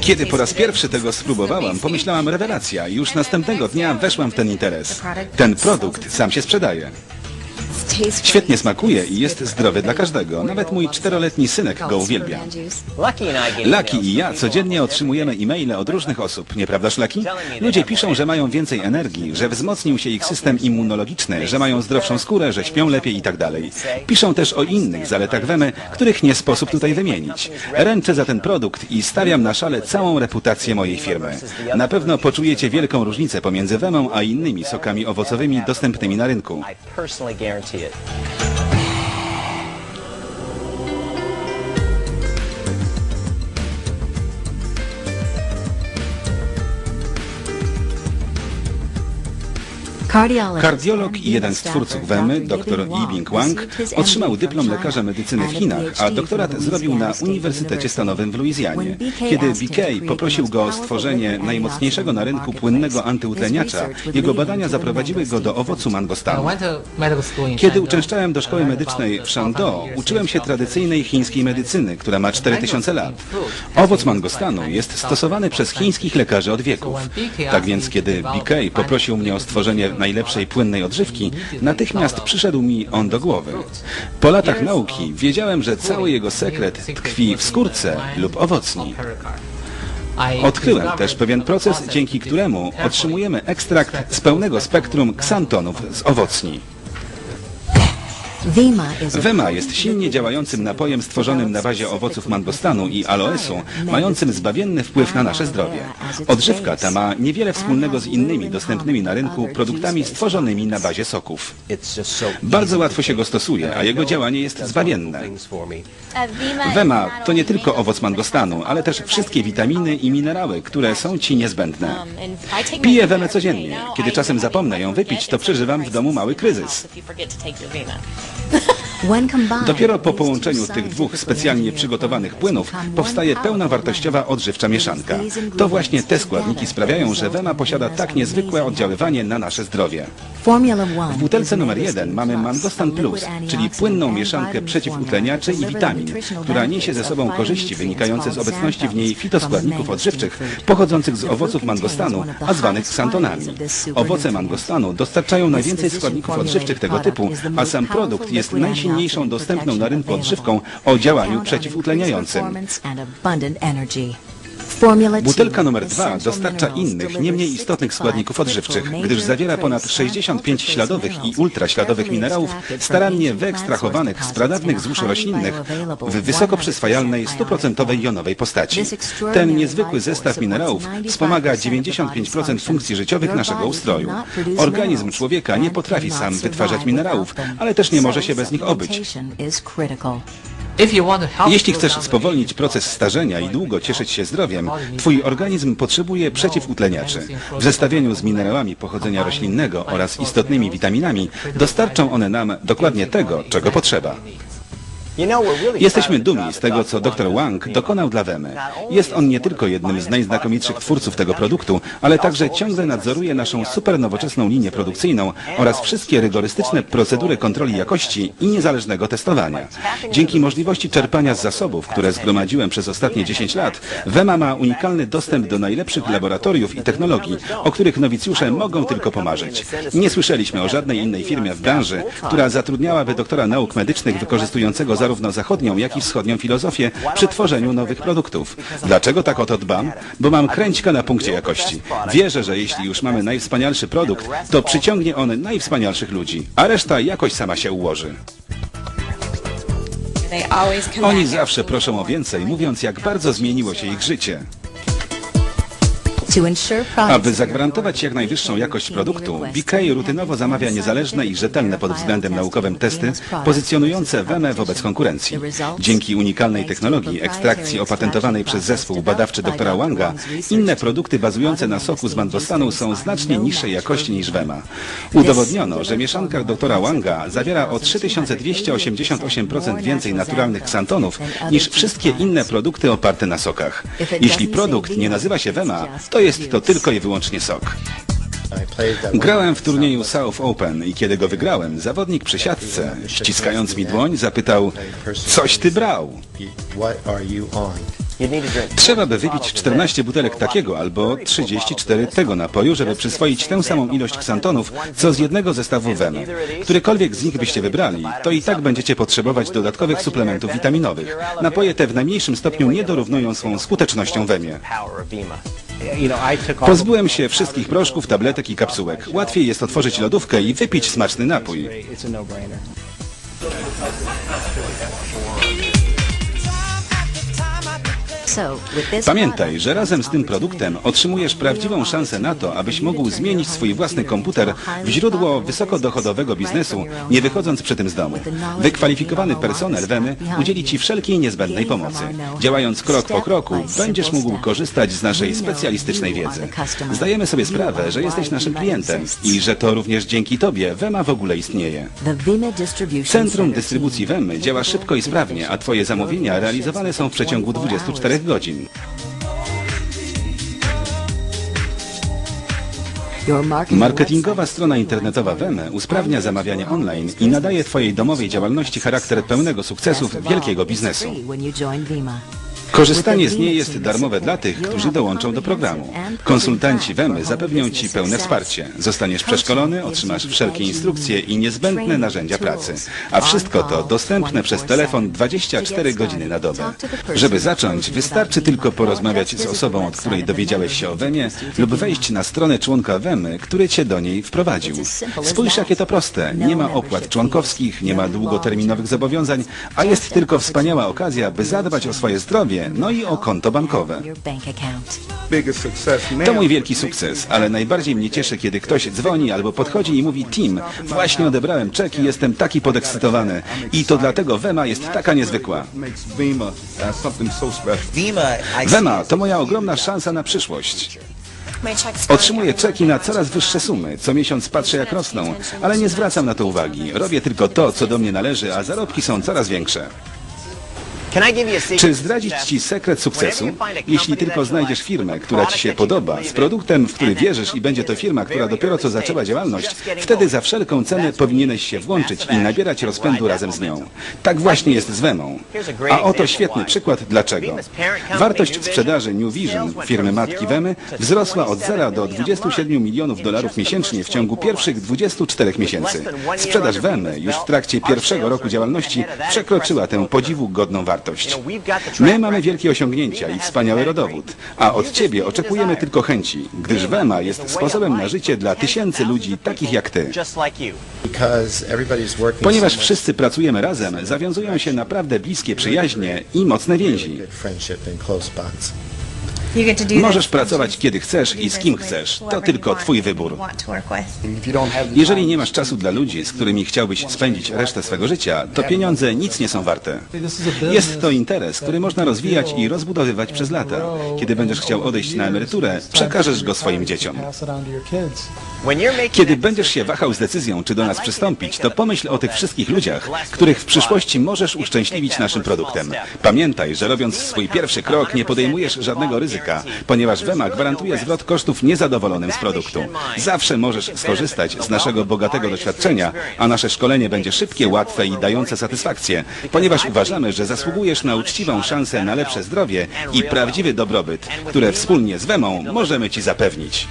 Kiedy po raz pierwszy tego spróbowałam, pomyślałam rewelacja już następnego dnia weszłam w ten interes. Ten produkt sam się sprzedaje. Świetnie smakuje i jest zdrowy dla każdego. Nawet mój czteroletni synek go uwielbia. Lucky i ja codziennie otrzymujemy e-maile od różnych osób, nieprawdaż Lucky? Ludzie piszą, że mają więcej energii, że wzmocnił się ich system immunologiczny, że mają zdrowszą skórę, że śpią lepiej i tak dalej. Piszą też o innych zaletach Wemy, których nie sposób tutaj wymienić. Ręczę za ten produkt i stawiam na szale całą reputację mojej firmy. Na pewno poczujecie wielką różnicę pomiędzy Wemą a innymi sokami owocowymi dostępnymi na rynku. see it. Kardiolog i jeden z twórców Wemy, dr Yibing Wang, otrzymał dyplom lekarza medycyny w Chinach, a doktorat zrobił na Uniwersytecie Stanowym w Luizjanie. Kiedy BK poprosił go o stworzenie najmocniejszego na rynku płynnego antyutleniacza, jego badania zaprowadziły go do owocu mangostanu. Kiedy uczęszczałem do szkoły medycznej w Shandong, uczyłem się tradycyjnej chińskiej medycyny, która ma 4000 lat. Owoc mangostanu jest stosowany przez chińskich lekarzy od wieków. Tak więc, kiedy BK poprosił mnie o stworzenie najlepszej płynnej odżywki, natychmiast przyszedł mi on do głowy. Po latach nauki wiedziałem, że cały jego sekret tkwi w skórce lub owocni. Odkryłem też pewien proces, dzięki któremu otrzymujemy ekstrakt z pełnego spektrum ksantonów z owocni. Wema jest silnie działającym napojem stworzonym na bazie owoców mangostanu i aloesu, mającym zbawienny wpływ na nasze zdrowie. Odżywka ta ma niewiele wspólnego z innymi dostępnymi na rynku produktami stworzonymi na bazie soków. Bardzo łatwo się go stosuje, a jego działanie jest zbawienne. Wema to nie tylko owoc mangostanu, ale też wszystkie witaminy i minerały, które są ci niezbędne. Piję wemę codziennie. Kiedy czasem zapomnę ją wypić, to przeżywam w domu mały kryzys. Dopiero po połączeniu tych dwóch specjalnie przygotowanych płynów powstaje pełnowartościowa odżywcza mieszanka. To właśnie te składniki sprawiają, że Wema posiada tak niezwykłe oddziaływanie na nasze zdrowie. W butelce numer jeden mamy Mangostan Plus, czyli płynną mieszankę przeciwutleniaczy i witamin, która niesie ze sobą korzyści wynikające z obecności w niej fitoskładników odżywczych pochodzących z owoców mangostanu, a zwanych ksantonami. Owoce mangostanu dostarczają najwięcej składników odżywczych tego typu, a sam produkt jest najsilniejszą dostępną na rynku odżywką o działaniu przeciwutleniającym. Butelka numer dwa dostarcza innych, nie mniej istotnych składników odżywczych, gdyż zawiera ponad 65 śladowych i ultraśladowych minerałów starannie wyekstrahowanych z pradawnych złóż roślinnych w wysoko przyswajalnej, stuprocentowej jonowej postaci. Ten niezwykły zestaw minerałów wspomaga 95% funkcji życiowych naszego ustroju. Organizm człowieka nie potrafi sam wytwarzać minerałów, ale też nie może się bez nich obyć. Jeśli chcesz spowolnić proces starzenia i długo cieszyć się zdrowiem, twój organizm potrzebuje przeciwutleniaczy. W zestawieniu z minerałami pochodzenia roślinnego oraz istotnymi witaminami dostarczą one nam dokładnie tego, czego potrzeba. Jesteśmy dumni z tego, co dr Wang dokonał dla Wemy. Jest on nie tylko jednym z najznakomitszych twórców tego produktu, ale także ciągle nadzoruje naszą super nowoczesną linię produkcyjną oraz wszystkie rygorystyczne procedury kontroli jakości i niezależnego testowania. Dzięki możliwości czerpania z zasobów, które zgromadziłem przez ostatnie 10 lat, Wema ma unikalny dostęp do najlepszych laboratoriów i technologii, o których nowicjusze mogą tylko pomarzyć. Nie słyszeliśmy o żadnej innej firmie w branży, która zatrudniałaby doktora nauk medycznych wykorzystującego zarówno zachodnią, jak i wschodnią filozofię przy tworzeniu nowych produktów. Dlaczego tak o to dbam? Bo mam kręćka na punkcie jakości. Wierzę, że jeśli już mamy najwspanialszy produkt, to przyciągnie on najwspanialszych ludzi, a reszta jakoś sama się ułoży. Oni zawsze proszą o więcej, mówiąc jak bardzo zmieniło się ich życie. Aby zagwarantować jak najwyższą jakość produktu, BK rutynowo zamawia niezależne i rzetelne pod względem naukowym testy, pozycjonujące WEME wobec konkurencji. Dzięki unikalnej technologii ekstrakcji opatentowanej przez zespół badawczy dr Wanga, inne produkty bazujące na soku z mangostanu są znacznie niższej jakości niż WEMA. Udowodniono, że mieszanka dr Wanga zawiera o 3288% więcej naturalnych ksantonów niż wszystkie inne produkty oparte na sokach. Jeśli produkt nie nazywa się WEMA, to jest to tylko i wyłącznie sok. Grałem w turnieju South Open i kiedy go wygrałem, zawodnik przy siatce, ściskając mi dłoń, zapytał, coś ty brał? Trzeba by wypić 14 butelek takiego albo 34 tego napoju, żeby przyswoić tę samą ilość ksantonów, co z jednego zestawu Wemy. Którykolwiek z nich byście wybrali, to i tak będziecie potrzebować dodatkowych suplementów witaminowych. Napoje te w najmniejszym stopniu nie dorównują swą skutecznością Wemie. Pozbyłem się wszystkich proszków, tabletek i kapsułek. Łatwiej jest otworzyć lodówkę i wypić smaczny napój. Pamiętaj, że razem z tym produktem otrzymujesz prawdziwą szansę na to, abyś mógł zmienić swój własny komputer w źródło wysokodochodowego biznesu, nie wychodząc przy tym z domu. Wykwalifikowany personel Wemy udzieli Ci wszelkiej niezbędnej pomocy. Działając krok po kroku, będziesz mógł korzystać z naszej specjalistycznej wiedzy. Zdajemy sobie sprawę, że jesteś naszym klientem i że to również dzięki Tobie Wema w ogóle istnieje. Centrum dystrybucji Wemy działa szybko i sprawnie, a Twoje zamówienia realizowane są w przeciągu 24 godzin. Marketingowa strona internetowa Weme usprawnia zamawianie online i nadaje Twojej domowej działalności charakter pełnego sukcesów wielkiego biznesu. Korzystanie z niej jest darmowe dla tych, którzy dołączą do programu. Konsultanci Wemy zapewnią Ci pełne wsparcie. Zostaniesz przeszkolony, otrzymasz wszelkie instrukcje i niezbędne narzędzia pracy. A wszystko to dostępne przez telefon 24 godziny na dobę. Żeby zacząć, wystarczy tylko porozmawiać z osobą, od której dowiedziałeś się o Wemie lub wejść na stronę członka Wemy, który Cię do niej wprowadził. Spójrz, jakie to proste. Nie ma opłat członkowskich, nie ma długoterminowych zobowiązań, a jest tylko wspaniała okazja, by zadbać o swoje zdrowie, no i o konto bankowe. To mój wielki sukces, ale najbardziej mnie cieszy, kiedy ktoś dzwoni albo podchodzi i mówi Tim, właśnie odebrałem czek i jestem taki podekscytowany. I to dlatego Wema jest taka niezwykła. uh, Wema to moja ogromna szansa na przyszłość. Otrzymuję czeki na coraz wyższe sumy. Co miesiąc patrzę jak rosną, ale nie zwracam na to uwagi. Robię tylko to, co do mnie należy, a zarobki są coraz większe. Czy zdradzić Ci sekret sukcesu? Jeśli tylko znajdziesz firmę, która Ci się podoba, z produktem, w który wierzysz i będzie to firma, która dopiero co zaczęła działalność, wtedy za wszelką cenę powinieneś się włączyć i nabierać rozpędu razem z nią. Tak właśnie jest z Wemą. A oto świetny przykład dlaczego. Wartość sprzedaży New Vision, firmy matki Wemy, wzrosła od 0 do 27 milionów dolarów miesięcznie w ciągu pierwszych 24 miesięcy. Sprzedaż Wemy już w trakcie pierwszego roku działalności przekroczyła tę podziwu godną wartość. My mamy wielkie osiągnięcia i wspaniały rodowód, a od Ciebie oczekujemy tylko chęci, gdyż Wema jest sposobem na życie dla tysięcy ludzi takich jak Ty. Ponieważ wszyscy pracujemy razem, zawiązują się naprawdę bliskie przyjaźnie i mocne więzi. Możesz pracować kiedy chcesz i z kim chcesz. To tylko Twój wybór. Jeżeli nie masz czasu dla ludzi, z którymi chciałbyś spędzić resztę swego życia, to pieniądze nic nie są warte. Jest to interes, który można rozwijać i rozbudowywać przez lata. Kiedy będziesz chciał odejść na emeryturę, przekażesz go swoim dzieciom. Kiedy będziesz się wahał z decyzją, czy do nas przystąpić, to pomyśl o tych wszystkich ludziach, których w przyszłości możesz uszczęśliwić naszym produktem. Pamiętaj, że robiąc swój pierwszy krok nie podejmujesz żadnego ryzyka, ponieważ Wema gwarantuje zwrot kosztów niezadowolonym z produktu. Zawsze możesz skorzystać z naszego bogatego doświadczenia, a nasze szkolenie będzie szybkie, łatwe i dające satysfakcję, ponieważ uważamy, że zasługujesz na uczciwą szansę na lepsze zdrowie i prawdziwy dobrobyt, które wspólnie z Wemą możemy Ci zapewnić.